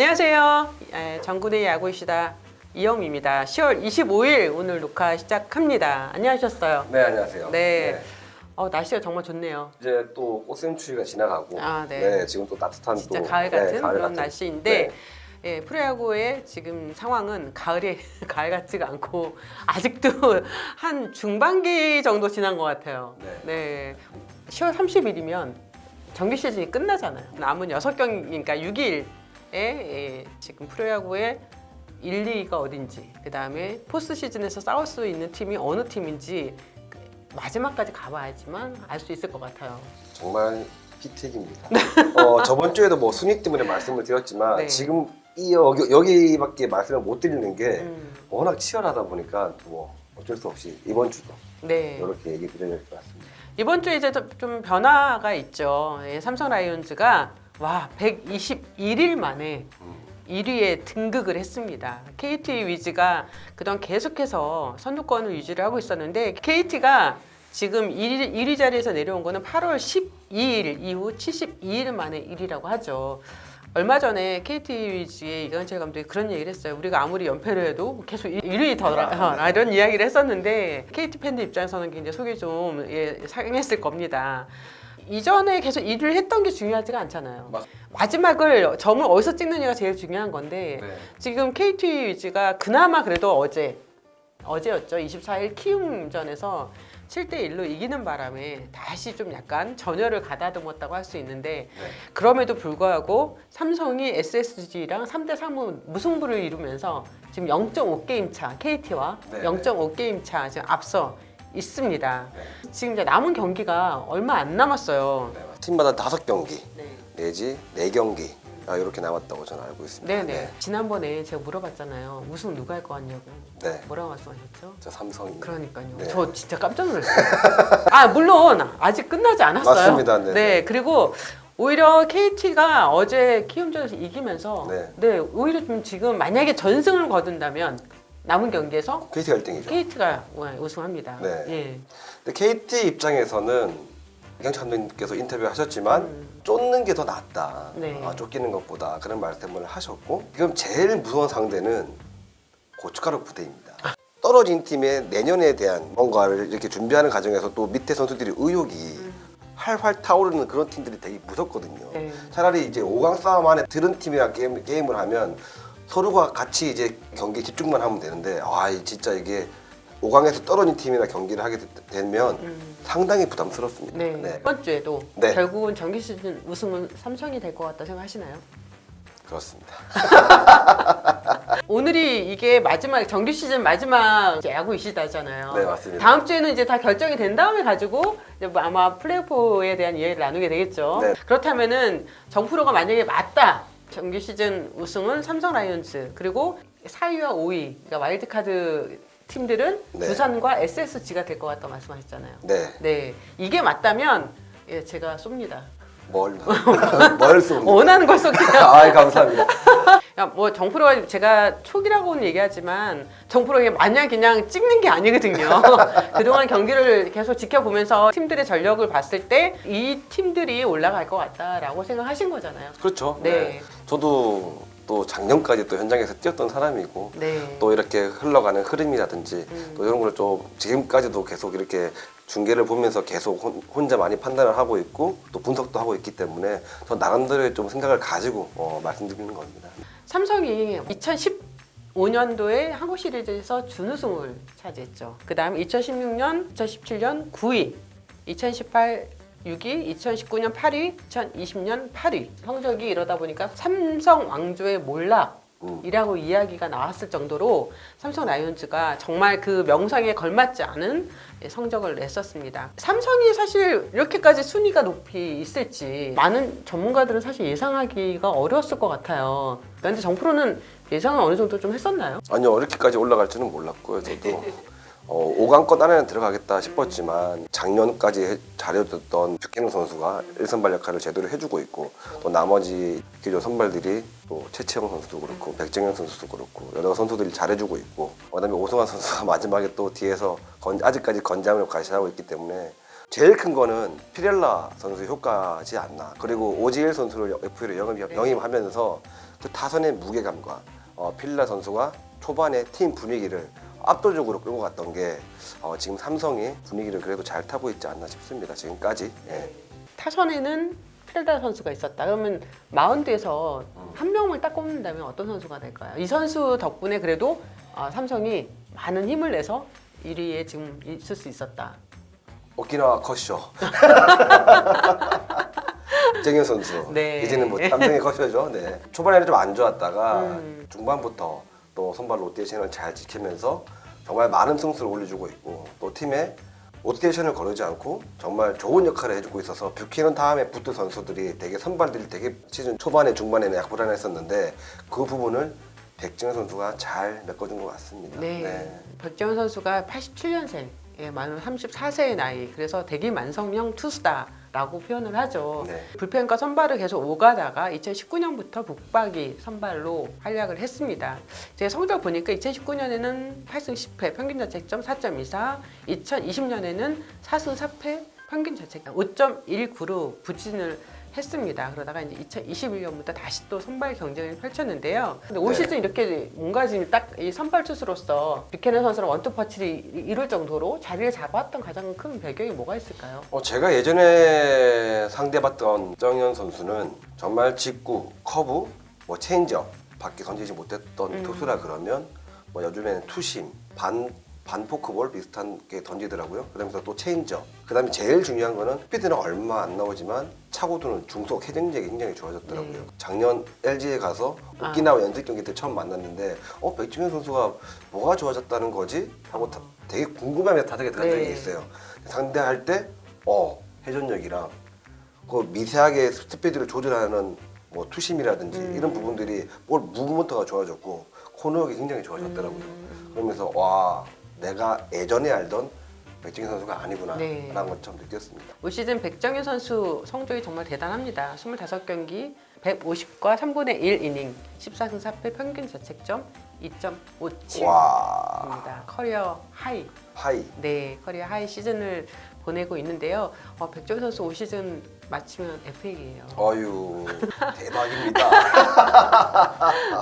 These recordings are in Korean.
안녕하세요. 에, 전국의 야구이시다 이영미입니다. 10월 25일 오늘 녹화 시작합니다. 안녕하셨어요. 네 안녕하세요. 네. 어, 날씨가 정말 좋네요. 이제 또 꽃샘추위가 지나가고, 아, 네. 지금 또 따뜻한 진짜 또 가을 네, 같은 가을 그런 같은. 날씨인데 네. 예, 프로야구의 지금 상황은 가을에 가을 같지가 않고 아직도 한 중반기 정도 지난 것 같아요. 네. 네. 10월 30일이면 정규 시즌이 끝나잖아요. 남은 6경기니까 6일 에 예, 지금 프로야구의 1, 2위가 어딘지, 그 다음에 포스트 시즌에서 싸울 수 있는 팀이 어느 팀인지 마지막까지 가봐야지만 알 수 있을 것 같아요. 정말 피튀기입니다. 어, 저번 주에도 뭐 순위 때문에 말씀을 드렸지만 네. 지금 이 여기, 여기밖에 말씀을 못 드리는 게 음, 워낙 치열하다 보니까 뭐 어쩔 수 없이 이번 주도 네. 이렇게 얘기 드려야 될 것 같습니다. 이번 주에 이제 좀- 좀 변화가 있죠. 예, 삼성 라이온즈가 와 121일 만에 음. 1위에 등극을 했습니다. KT 위즈가 그동안 계속해서 선두권을 유지를 하고 있었는데 KT가 지금 1위, 1위 자리에서 내려온 거는 8월 12일 이후 72일 만에 1위라고 하죠. 얼마 전에 KT 위즈의 이강철 감독이 그런 얘기를 했어요. 우리가 아무리 연패를 해도 계속 1위더라. 아, 이런 이야기를 했었는데 KT 팬들 입장에서는 굉장히 속이 좀 예, 상했을 겁니다. 이전에 계속 1위를 했던 게 중요하지가 않잖아요. 맞- 마지막을 점을 어디서 찍느냐가 제일 중요한 건데 네. 지금 KT 위즈가 그나마 그래도 어제 어제였죠. 24일 키움전에서 7대 1로 이기는 바람에 다시 좀 약간 전열을 가다듬었다고 할 수 있는데 네. 그럼에도 불구하고 삼성이 SSG랑 3대 3무 무승부를 이루면서 지금 0.5게임 차 KT와 네, 0.5게임 차 지금 앞서 있습니다. 네. 지금 이제 남은 경기가 얼마 안 남았어요. 네. 팀마다 다섯 경기 네. 내지 네 경기 아, 이렇게 남았다고 저는 알고 있습니다. 네네. 지난번에 제가 물어봤잖아요. 우승 누가 할거 같냐고. 네. 뭐라고 말씀하셨죠? 저 삼성입니다. 그러니까요. 네. 저 진짜 깜짝 놀랐어요. 아 물론 아직 끝나지 않았어요. 맞습니다. 네. 네. 그리고 오히려 KT가 어제 키움전에서 이기면서 네. 네. 오히려 좀 지금 만약에 전승을 거둔다면 남은 경기에서 KT 1등이죠. KT가 우승합니다. 네. 예. 근데 KT 입장에서는 이경철 감독님께서 인터뷰 하셨지만 음. 쫓는 게 더 낫다. 네. 아, 쫓기는 것보다 그런 말씀을 하셨고 지금 제일 무서운 상대는 고춧가루 부대입니다. 떨어진 팀의 내년에 대한 뭔가를 이렇게 준비하는 과정에서 또 밑에 선수들이 의욕이 활활 타오르는 그런 팀들이 되게 무섭거든요. 네. 차라리 이제 5강 싸움 안에 들은 팀이랑 게임, 게임을 하면 서로가 같이 이제 경기에 집중만 하면 되는데 아이 진짜 이게 5강에서 떨어진 팀이나 경기를 하게 되- 되면 음. 상당히 부담스럽습니다. 네. 이번 주에도 네. 결국은 정규 시즌 우승은 삼성이 될 것 같다 생각하시나요? 그렇습니다. 오늘이 이게 마지막 정규 시즌 마지막 야구 이시다잖아요. 네, 맞습니다. 다음 주에는 이제 다 결정이 된 다음에 가지고 뭐 아마 플레이오프에 대한 이야기를 나누게 되겠죠. 네. 그렇다면은 정프로가 만약에 맞다. 정규 시즌 우승은 삼성 라이온즈 그리고 4위와 5위 그러니까 와일드카드 팀들은 네. 두산과 SSG가 될 것 같다 말씀하셨잖아요. 네. 네, 이게 맞다면 예, 제가 쏩니다. 뭘, 뭘 쏩니다. 원하는 걸 쏠게요. 아 감사합니다. 야, 뭐 정프로가 제가 촉이라고는 얘기하지만 정프로 이게 마냥 그냥 찍는 게 아니거든요. 그동안 경기를 계속 지켜보면서 팀들의 전력을 봤을 때 이 팀들이 올라갈 것 같다라고 생각하신 거잖아요. 그렇죠. 네. 네. 저도 또 작년까지 또 현장에서 뛰었던 사람이고 네. 또 이렇게 흘러가는 흐름이라든지 음. 또 이런 걸 좀 지금까지도 계속 이렇게 중계를 보면서 계속 혼- 혼자 많이 판단을 하고 있고 또 분석도 하고 있기 때문에 저 나름대로의 좀 생각을 가지고 어, 말씀드리는 겁니다. 삼성이 2015년도에 한국 시리즈에서 준우승을 차지했죠. 그 다음 2016년, 2017년 9위, 2018 6위, 2019년 8위, 2020년 8위. 성적이 이러다 보니까 삼성 왕조의 몰락이라고 음. 이야기가 나왔을 정도로 삼성 라이온즈가 정말 그 명성에 걸맞지 않은 성적을 냈었습니다. 삼성이 사실 이렇게까지 순위가 높이 있을지 많은 전문가들은 사실 예상하기가 어려웠을 것 같아요. 그런데 정프로는 예상은 어느 정도 좀 했었나요? 아니요 이렇게까지 올라갈 줄은 몰랐고요 저도 어, 5강권 안에는 들어가겠다 싶었지만 작년까지 해- 잘해줬던 뷰캐논 선수가 1선발 역할을 제대로 해주고 있고 또 나머지 기존 선발들이 또 최채영 선수도 그렇고 백정현 선수도 그렇고 여러 선수들이 잘해주고 있고 그다음에 오승환 선수가 마지막에 또 뒤에서 건- 아직까지 건장을 과시하고 있기 때문에 제일 큰 거는 피렐라 선수 효과지 않나. 그리고 오지일 선수를 FA로 영입, 네. 영입하면서 그 타선의 무게감과 어, 필라 선수가 초반에 팀 분위기를 압도적으로 끌고 갔던 게 어, 지금 삼성이 분위기를 그래도 잘 타고 있지 않나 싶습니다. 지금까지. 예. 타선에는 필다 선수가 있었다. 그러면 마운드에서 한 명을 딱 꼽는다면 어떤 선수가 될까요? 이 선수 덕분에 그래도 아, 삼성이 많은 힘을 내서 1위에 지금 있을 수 있었다. 오키나와 컷쇼. 정현 선수. 네. 이제는 뭐 삼성의 컷쇼죠. 네. 초반에는 좀 안 좋았다가 음. 중반부터 또 선발 로테이션을 잘 지키면서 정말 많은 승수를 올려주고 있고 또 팀에 로테이션을 거르지 않고 정말 좋은 역할을 해주고 있어서 뷰키는 다음에 붙을 선수들이 되게 선발들이 되게 시즌 초반에 중반에는 약 불안했었는데 그 부분을 백정현 선수가 잘 메꿔준 것 같습니다. 네. 백정현 선수가 87년생, 예, 만 34세의 나이. 그래서 대기 만성형 투수다 라고 표현을 하죠. 네. 불펜과 선발을 계속 오가다가 2019년부터 북박이 선발로 활약을 했습니다. 제 성적 보니까 2019년에는 8승 10패, 평균 자책점 4.24, 2020년에는 4승 4패, 평균 자책점 5.19로 부진을 했습니다. 그러다가 이제 2021년부터 다시 또 선발 경쟁을 펼쳤는데요. 근데 올 네. 시즌 이렇게 뭔가 지금 딱 이 선발 투수로서 뷰캐넌 선수랑 원투 퍼치를 이룰 정도로 자리를 잡았던 가장 큰 배경이 뭐가 있을까요? 어, 제가 예전에 상대봤던 정현 선수는 정말 직구, 커브, 뭐 체인지업 밖에 던지지 못했던 음. 투수라 그러면 뭐 요즘에는 투심, 반, 반 포크볼 비슷한 게 던지더라고요. 그러면서 또 체인지업. 그 다음에 제일 중요한 거는 스피드는 얼마 안 나오지만 차고도는 중속 해정력이 굉장히 좋아졌더라고요. 네. 작년 LG에 가서 아. 오키나와 연습 경기 때 처음 만났는데 어 백지현 선수가 뭐가 좋아졌다는 거지 하고 다- 되게 궁금해하면서 들어간 적이 네. 있어요. 상대할 때, 어, 회전력이랑 그 미세하게 스피드를 조절하는 뭐 투심이라든지 음. 이런 부분들이 볼 무브먼트가 좋아졌고 코너력이 굉장히 좋아졌더라고요. 음. 그러면서 와, 내가 예전에 알던 백정희 선수가 아니구나 네. 라는 걸좀 느꼈습니다. 올 시즌 백정현 선수 성적이 정말 대단합니다. 25경기 150과 3분의 1 이닝 14승 4패 평균 자책점 2.57입니다. 와, 커리어 하이. 하이. 네, 커리어 하이 시즌을 보내고 있는데요. 어, 백정현 선수 올 시즌 마치면 FA예요. 어유 대박입니다.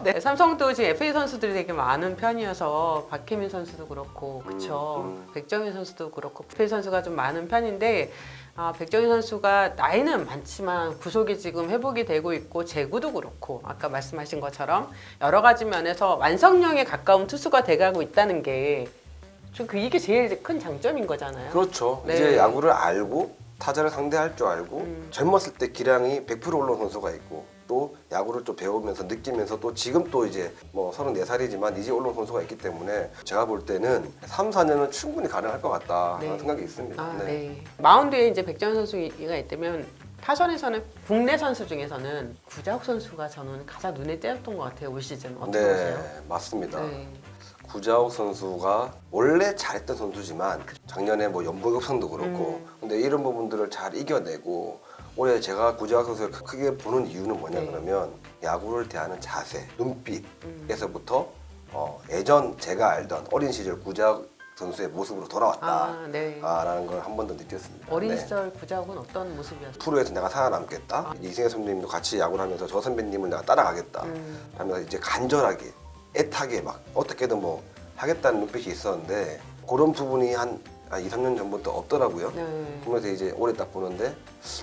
네, 삼성도 지금 FA 선수들이 되게 많은 편이어서 박혜민 선수도 그렇고, 그렇죠. 음. 백정현 선수도 그렇고, FA 선수가 좀 많은 편인데 아, 백정현 선수가 나이는 많지만 구속이 지금 회복이 되고 있고 제구도 그렇고 아까 말씀하신 것처럼 여러 가지 면에서 완성형에 가까운 투수가 돼가고 있다는 게. 좀그 이게 제일 큰 장점인 거잖아요. 그렇죠. 네. 이제 야구를 알고 타자를 상대할 줄 알고 음. 젊었을 때 기량이 100% 올라온 선수가 있고 또 야구를 또 배우면서 느끼면서 또 지금 또 이제 뭐 34살이지만 이제 올라온 선수가 있기 때문에 제가 볼 때는 3, 4년은 충분히 가능할 것 같다 네. 하는 생각이 있습니다. 아, 네. 네. 마운드에 이제 백정현 선수가 있다면 타선에서는 국내 선수 중에서는 구자욱 선수가 저는 가장 눈에 띄었던 것 같아요 올 시즌 어떻게 네, 보세요? 맞습니다. 네. 구자욱 선수가 원래 잘했던 선수지만 작년에 뭐 연봉 협상도 그렇고 음. 근데 이런 부분들을 잘 이겨내고 올해 제가 구자욱 선수를 크게 보는 이유는 뭐냐 네. 그러면 야구를 대하는 자세, 음. 눈빛에서부터 어, 예전 제가 알던 어린 시절 구자욱 선수의 모습으로 돌아왔다. 아, 네. 라는 걸한 번 더 느꼈습니다. 어린 네. 시절 구자욱은 어떤 모습이었어요? 프로에서 내가 살아남겠다. 이승혜 선배님도 같이 야구를 하면서 저 선배님을 내가 따라가겠다. 음. 하면서 이제 간절하게 애타게 막 어떻게든 뭐 하겠다는 눈빛이 있었는데 그런 부분이 한, 한 2, 3년 전부터 없더라고요. 네. 그러면서 이제 올해 딱 보는데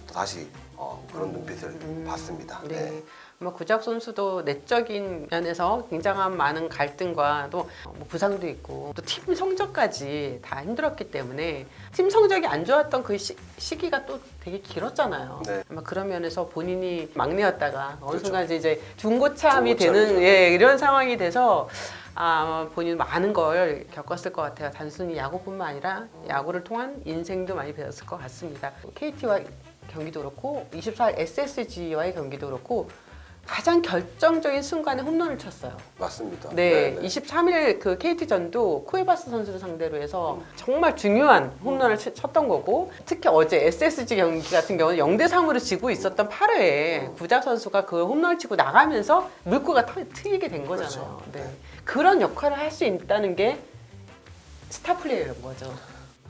또 다시 어, 그런 눈빛을 음, 봤습니다. 네. 네. 뭐 구자욱 선수도 내적인 면에서 굉장한 많은 갈등과 또 뭐 부상도 있고 또 팀 성적까지 다 힘들었기 때문에 팀 성적이 안 좋았던 그 시, 시기가 또 되게 길었잖아요. 네. 아마 그런 면에서 본인이 막내였다가 어느 그렇죠. 순간 이제 중고참이 중고참이죠. 되는 예, 이런 상황이 돼서 아, 본인 많은 걸 겪었을 것 같아요. 단순히 야구뿐만 아니라 야구를 통한 인생도 많이 배웠을 것 같습니다. KT와 경기도 그렇고 24일 SSG와의 경기도 그렇고 가장 결정적인 순간에 홈런을 쳤어요. 맞습니다. 네, 23일 그 KT전도 쿠에바스 선수를 상대로 해서 정말 중요한 홈런을 치- 쳤던 거고 특히 어제 SSG 경기 같은 경우는 0대 3으로 지고 있었던 8회에 구자 선수가 그 홈런을 치고 나가면서 물꼬가 터- 트이게 된 거잖아요. 그렇죠. 네. 네. 그런 역할을 할 수 있다는 게 스타 플레이어인 거죠.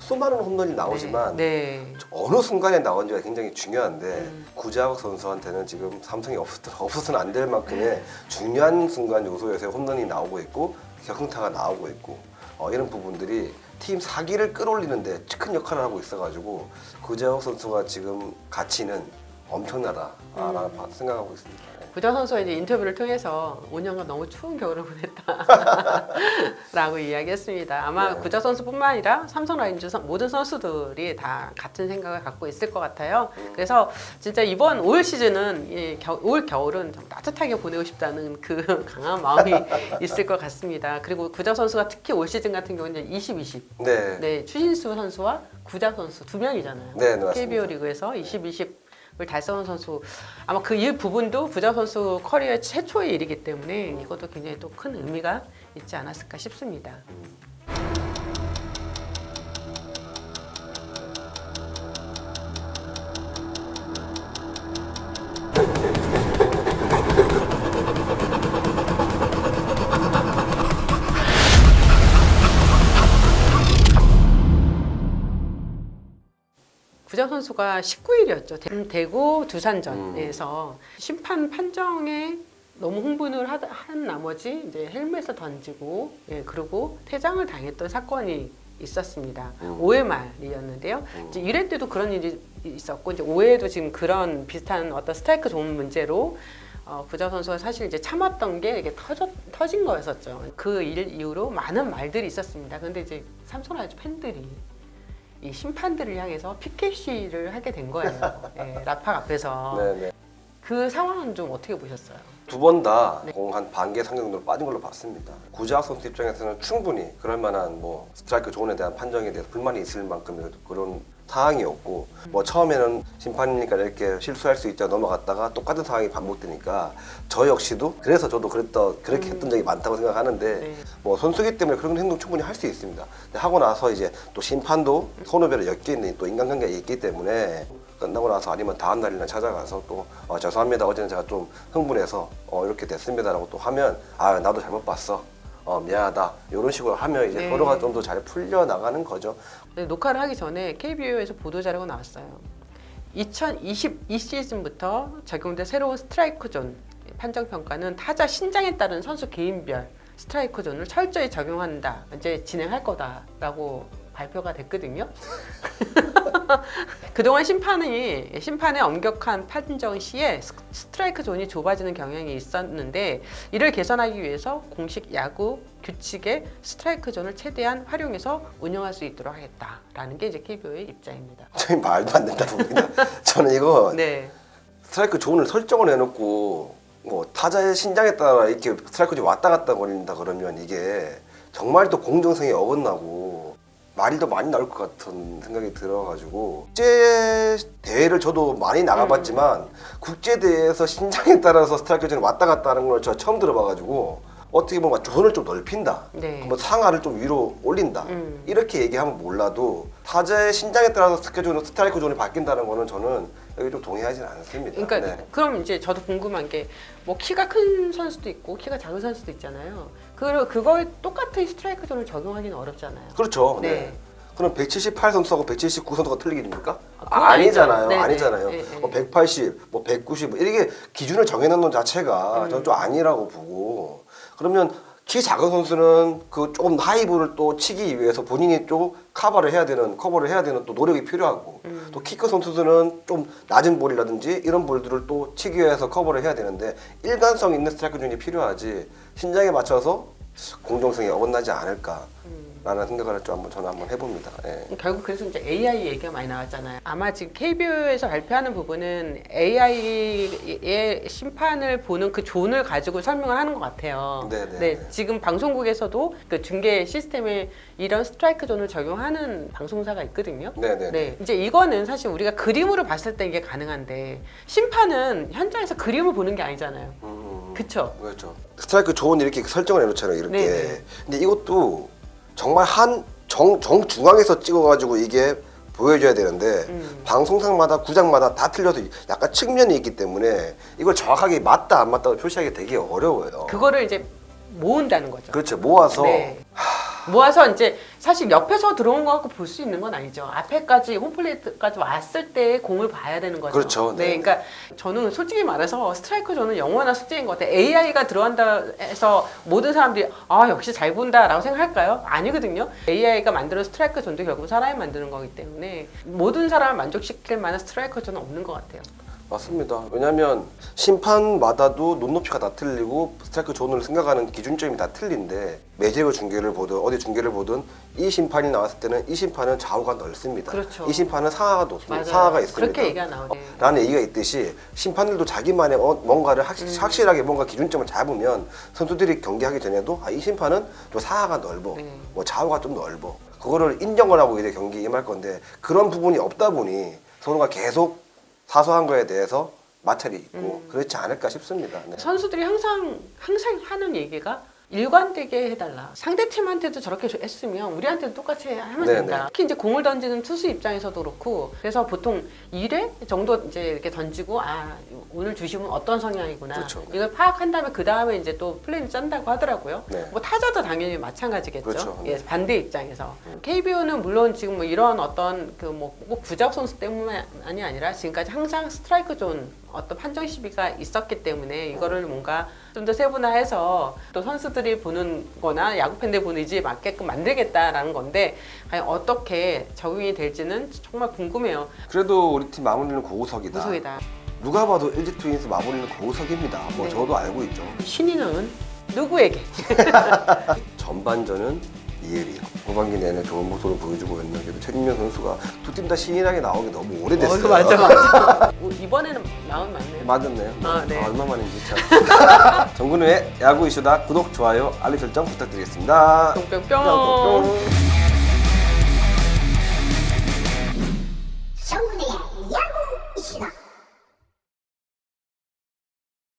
수많은 홈런이 나오지만 네. 어느 순간에 나온지가 굉장히 중요한데 음. 구자욱 선수한테는 지금 삼성이 없었, 없어서는 안 될 만큼의 중요한 순간 요소에서 홈런이 나오고 있고 격승타가 나오고 있고 어, 이런 부분들이 팀 사기를 끌어올리는데 큰 역할을 하고 있어가지고 구자욱 선수가 지금 가치는 엄청나다라고 생각하고 있습니다. 네. 구자 선수가 이제 인터뷰를 통해서 5년간 너무 추운 겨울을 보냈다라고 이야기했습니다. 아마 네. 구자 선수뿐만 아니라 삼성 라인즈 선- 모든 선수들이 다 같은 생각을 갖고 있을 것 같아요. 음. 그래서 진짜 이번 올 시즌은 겨, 올 겨울은 좀 따뜻하게 보내고 싶다는 그 강한 마음이 있을 것 같습니다. 그리고 구자 선수가 특히 올 시즌 같은 경우는 이제 20, 20 네. 네, 추신수 선수와 구자 선수 두 명이잖아요. 네, 네, 맞습니다. KBO 리그에서 20, 20을 달성한 선수 아마 그 일 부분도 구자 선수 커리어 최초의 일이기 때문에 이것도 굉장히 또 큰 의미가 있지 않았을까 싶습니다. 구자 선수가 19일이었죠. 대구 두산전에서 심판 판정에 너무 흥분을 하- 한 나머지 이제 헬멧을 던지고 예, 그리고 퇴장을 당했던 사건이 있었습니다. 음. 5회 말이었는데요. 이제 1회 때도 그런 일이 있었고 이제 5회에도 지금 그런 비슷한 어떤 스트라이크 좋은 문제로 어, 구자 선수가 사실 이제 참았던 게 이게 터져, 터진 거였었죠. 그 일 이후로 많은 말들이 있었습니다. 근데 이제 삼성 라이즈 팬들이 이 심판들을 향해서 피켓시를 하게 된 거예요. 예, 라팍 앞에서. 네네. 그 상황은 좀 어떻게 보셨어요? 두 번 다 네. 공 한 반 개 상정 정도로 빠진 걸로 봤습니다. 구자학 선수 입장에서는 충분히 그럴 만한 뭐 스트라이크 존에 대한 판정에 대해서 불만이 있을 만큼의 그런 상황이었고 뭐 처음에는 심판이니까 이렇게 실수할 수 있자 넘어갔다가 똑같은 상황이 반복되니까 저 역시도 그래서 저도 그랬던 그렇게 했던 적이 많다고 생각하는데 네. 뭐 선수기 때문에 그런 행동 충분히 할 수 있습니다. 근데 하고 나서 이제 또 심판도 선후배를 엮여 있는 또 인간관계가 있기 때문에 끝나고 나서 아니면 다음 날이나 찾아가서 또 어, 죄송합니다 어제는 제가 좀 흥분해서 어, 이렇게 됐습니다라고 또 하면 아 나도 잘못 봤어 어, 미안하다 이런 식으로 하면 이제 네. 서로가 좀 더 잘 풀려 나가는 거죠. 근데 녹화를 하기 전에 KBO에서 보도 자료가 나왔어요. 2022 시즌부터 적용된 새로운 스트라이크 존 판정 평가는 타자 신장에 따른 선수 개인별 스트라이크 존을 철저히 적용한다. 이제 진행할 거다라고 발표가 됐거든요. 그동안 심판이 심판의 엄격한 판정 시에 스- 스트라이크 존이 좁아지는 경향이 있었는데 이를 개선하기 위해서 공식 야구 규칙의 스트라이크 존을 최대한 활용해서 운영할 수 있도록 하겠다라는 게 이제 KBO의 입장입니다. 저희 말도 안 된다고 봅니다. 저는 이거 네. 스트라이크 존을 설정을 해놓고 뭐 타자의 신장에 따라 이렇게 스트라이크 존이 왔다 갔다 거린다 그러면 이게 정말 또 공정성이 어긋나고 말이 더 많이 나올 것 같은 생각이 들어가지고 국제 대회를 저도 많이 나가봤지만 국제 대회에서 신장에 따라서 스트라이크 존이 왔다 갔다 하는 걸 저 처음 들어봐가지고 어떻게 보면 존을 좀 넓힌다. 네. 뭐 상하를 좀 위로 올린다. 음. 이렇게 얘기하면 몰라도 타자의 신장에 따라서 스트라이크 존, 스트라이크 존이 바뀐다는 거는 저는 여기 좀 동의하지는 않습니다. 그러니까 네. 그럼 이제 저도 궁금한 게 뭐 키가 큰 선수도 있고 키가 작은 선수도 있잖아요. 그 그거에 똑같은 스트라이크 존을 적용하기는 어렵잖아요. 그렇죠. 네. 네. 그럼 178 선수하고 179 선수가 틀리겠습니까? 그건 아, 아니잖아요. 아니죠. 네, 아니잖아요. 네, 네, 뭐 180, 뭐 190, 이렇게 기준을 정해놓는 것 자체가 음. 저는 좀 아니라고 보고 그러면 키 작은 선수는 그 조금 하이브를 또 치기 위해서 본인이 좀 커버를 해야 되는 커버를 해야 되는 또 노력이 필요하고 음. 또 키 큰 선수들은 좀 낮은 볼이라든지 이런 볼들을 또 치기 위해서 커버를 해야 되는데 일관성 있는 스트라이크 존이 필요하지 신장에 맞춰서 공정성이 어긋나지 않을까. 라는 생각을 좀 한번 저는 한번 해봅니다. 예. 결국 그래서 이제 AI 얘기가 많이 나왔잖아요. 아마 지금 KBO에서 발표하는 부분은 AI의 심판을 보는 그 존을 가지고 설명을 하는 것 같아요. 네네. 지금 방송국에서도 그 중계 시스템에 이런 스트라이크 존을 적용하는 방송사가 있거든요. 네네. 네, 이제 이거는 사실 우리가 그림으로 봤을 때 이게 가능한데 심판은 현장에서 그림을 보는 게 아니잖아요. 음, 그쵸? 그렇죠. 스트라이크 존 이렇게 설정을 해놓잖아요. 이렇게. 네네. 근데 이것도 정말 한 정 정 중앙에서 찍어가지고 이게 보여줘야 되는데 음. 방송상마다 구장마다 다 틀려서 약간 측면이 있기 때문에 이걸 정확하게 맞다 안 맞다고 표시하기 되게 어려워요. 그거를 이제 모은다는 거죠. 그렇죠. 모아서 네. 모아서 이제 사실 옆에서 들어온 거 갖고 볼 수 있는 건 아니죠. 앞에까지 홈플레이트까지 왔을 때 공을 봐야 되는 거죠. 그렇죠. 네, 네. 그러니까 저는 솔직히 말해서 스트라이크 존은 영원한 숙제인 것 같아요. AI가 들어간다 해서 모든 사람들이 아 역시 잘 본다라고 생각할까요? 아니거든요. AI가 만드는 스트라이크 존도 결국 사람이 만드는 거기 때문에 모든 사람을 만족시킬 만한 스트라이크 존은 없는 것 같아요. 맞습니다. 왜냐하면 심판마다도 눈높이가 다 틀리고 스트라이크 존을 생각하는 기준점이 다 틀린데 매직의 중계를 보든 어디 중계를 보든 이 심판이 나왔을 때는 이 심판은 좌우가 넓습니다. 그렇죠. 이 심판은 상하가 높습니다. 맞아요. 상하가 있습니다. 그렇게 얘기가 나오네. 라는 얘기가 있듯이 심판들도 자기만의 어, 뭔가를 확, 음. 확실하게 뭔가 기준점을 잡으면 선수들이 경기하기 전에도 아, 이 심판은 좀 상하가 넓어, 네. 뭐 좌우가 좀 넓어. 그거를 인정을 하고 이제 경기에 임할 건데 그런 부분이 없다 보니 서로가 계속 사소한 거에 대해서 마찰이 있고 음. 그렇지 않을까 싶습니다. 네. 선수들이 항상 항상 하는 얘기가 일관되게 해달라. 상대 팀한테도 저렇게 했으면 우리한테도 똑같이 하면 네, 된다. 네. 특히 이제 공을 던지는 투수 입장에서도 그렇고 그래서 보통 1회 정도 이제 이렇게 던지고 아 오늘 주심은 어떤 성향이구나. 그렇죠. 이걸 파악한 다음에 그 다음에 이제 또 플랜을 짠다고 하더라고요. 네. 뭐 타자도 당연히 마찬가지겠죠. 그렇죠. 예, 반대 입장에서 KBO는 물론 지금 뭐 이런 어떤 그뭐꼭 부작 선수 때문만이 아니라 지금까지 항상 스트라이크 존 어떤 판정 시비가 있었기 때문에 이거를 뭔가 좀 더 세분화해서 또 선수들이 보는 거나 야구 팬들 보는 이지에 맞게끔 만들겠다라는 건데 과연 어떻게 적용이 될지는 정말 궁금해요. 그래도 우리 팀 마무리는 고우석이다. 무속이다. 누가 봐도 LG 트윈스 마무리는 고우석입니다. 뭐 네. 저도 알고 있죠. 신인왕은 누구에게? 전반전은 이혜리. 후반기 내내 좋은 모습을 보여주고 있는데도 최진명 선수가 두 팀 다 신인하게 나오기 너무 오래됐어요. 어, 맞아 맞아. 이번에는 마음 맞네요. 맞았네요. 아, 네. 얼마만인지 참. 정근우의 야구 이슈다 구독, 좋아요, 알림 설정 부탁드리겠습니다. 뿅뿅뿅. 뿅뿅뿅.